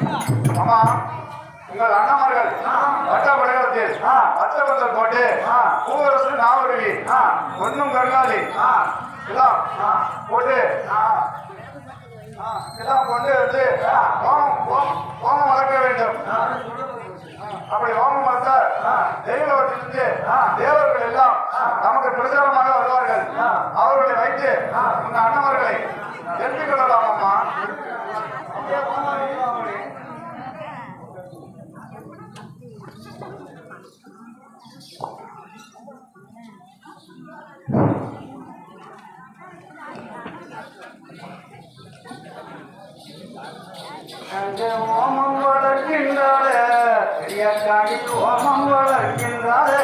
ஆமா. உங்கள் அண்ணமார்கள் வட்ட படைகளத்தில் அச்சபந்தல் போட்டு பூவரசு நாவருவி ஒன்னும் கருங்காலி எல்லாம் போட்டு எல்லாம் கொண்டு வந்து ஹோமம் ஹோமம் ஹோமம் வளர்க்க வேண்டும். அப்படி ஹோமம் வளர்த்தால் தெய்வத்திலிருந்து ஓமம் வளர்க்கின்றாளே பெரிய காடி ஓமம் வளர்க்கின்றாளே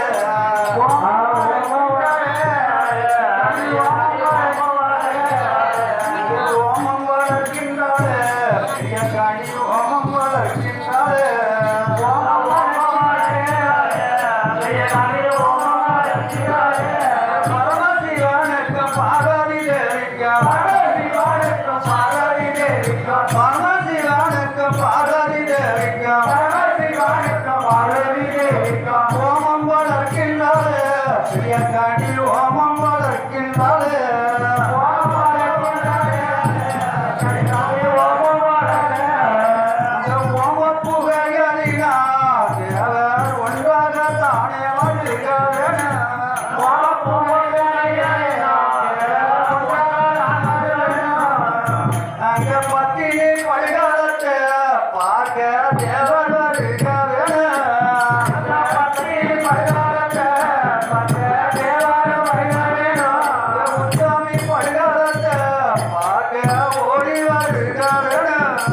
ஓமம் வளர்க்கின்றாலே பிரியக்காடி ஓமம் வளர்க்கின்றாலே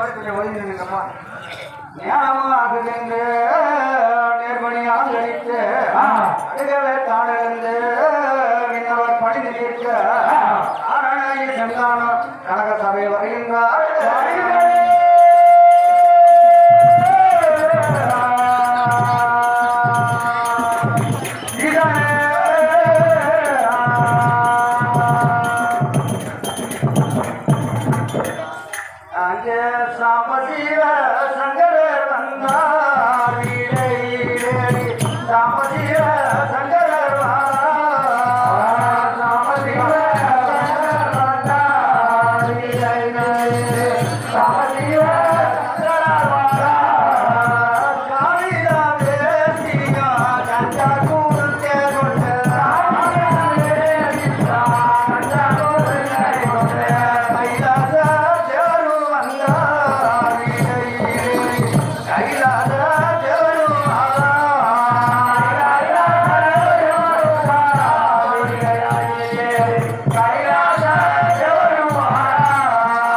மாதிரி கொஞ்சம் ஒதுங்கி நின்னுங்கப்பா ஞானமாக நின்று நேர்மணியாக கணித்து அழுகவே தானிருந்து விண்ணவர் பணி நிற்க ஆரணி சந்தானம் கனக சபை வருகின்றார். సామజీవన